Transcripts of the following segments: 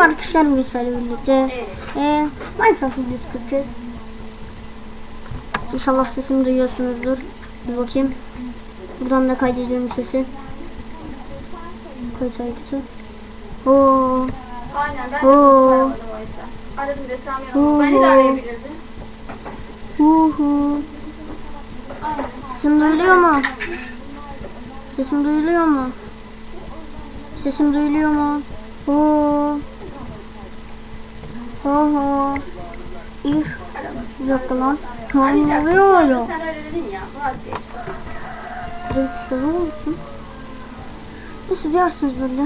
Merhaba arkadaşlar sizlerle birlikte e, Minecraft videosu çekeceğiz. İnşallah sesimi duyuyorsunuzdur. Bir bakayım. Buradan da kaydediyorum sesi. Kayıt aygıtı. Oo. Aynen ben de Oo. aramadım o yüzden. Aradım desem yanılmam. Beni de Oo. arayabilirdin. Sesim duyuluyor mu? Sesim duyuluyor mu? Sesim duyuluyor mu? Ho. İh. Bir dakika lan. Ne oluyor ya? Sen öyle dedin ya. Vazgeç. Ne olsun? Nasıl diyorsunuz böyle?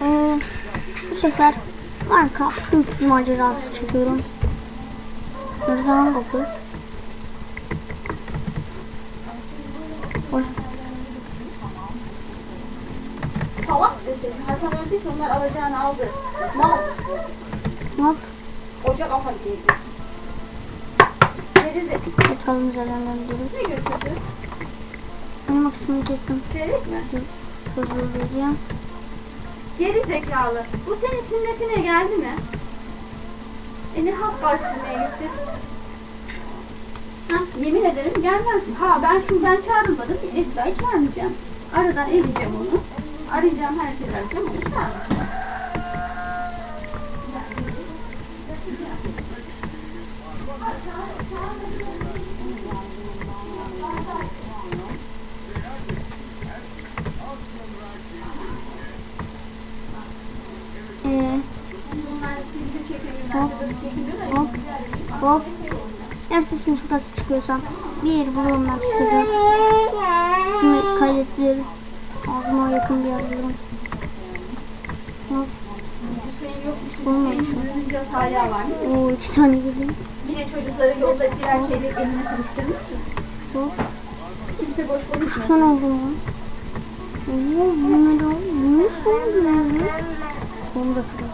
Ee, bu sefer Minecraft büyük macerası çekiyorum. Nereden kapı? Hasan öldüyse onlar alacağını aldı. Mal. Yap? Ocak afa değildi. Gerize. Yatalım üzerinden Ne götürdü? Benim kısmını kesin. Çeyrek mi? Toz vereceğim. Geri zekalı. Bu senin sünnetine geldi mi? Emirhan karşılamaya gitti. Ha, yemin ederim gelmez. Ha ben şimdi ben çağrılmadım. Esra hiç vermeyeceğim. Aradan eleyeceğim onu. Arayacağım herkese arayacağım. Ee, da. hop hop. Eğer sesimin şurası çıkıyorsa bir bulurum ben tutuyorum. Sesimi kaydettirim. Olmamış Hüseyin'in duyunca hala var. Oo iki saniye dedim. Yine çocukları yolda birer şeyler eline sıkıştırmış. Hop. Kimse boş konuşmuyor. Son oldu mu? Oo bu ne de Bu ne oldu? Onu da kırıyor.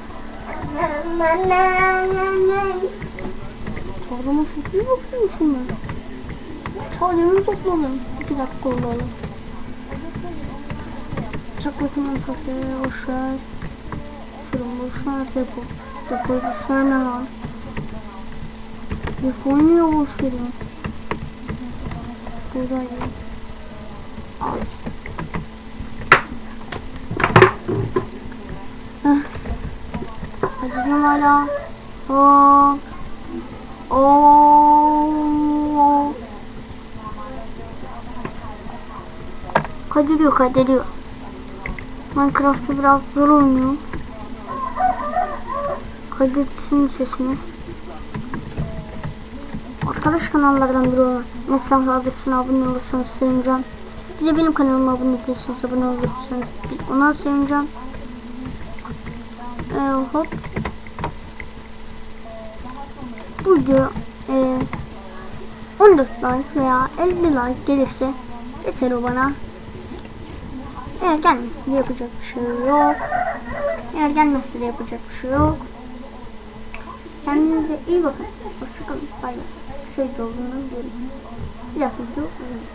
Tarlama çok iyi bakıyormuşum ben. Tarlamı topladım. İki dakika oldu. Çakmasının kafaya boşver. Şuramışlar depo. Depoyu düşerme lan. Depoyu niye boş verin? Buradayım. Al. Hadi hala. Oo. Oo. Kaydırıyor, kaydırıyor. Minecraft'ta biraz zor oynuyor. Kaydetsin sesini. Arkadaş kanallardan biri olan Neslan Sabit'sine abone olursanız sevineceğim. Bir de benim kanalıma abone değilseniz abone olursanız ona sevineceğim. Ee, hop. Bu video e, 14 like veya 50 like gelirse yeter o bana. Eğer gelmezse de yapacak bir şey yok. Eğer gelmezse de yapacak bir şey yok. Kendinize iyi bakın. Hoşçakalın. Bay bay. Video olduğunu biliyorum. Bir dakika.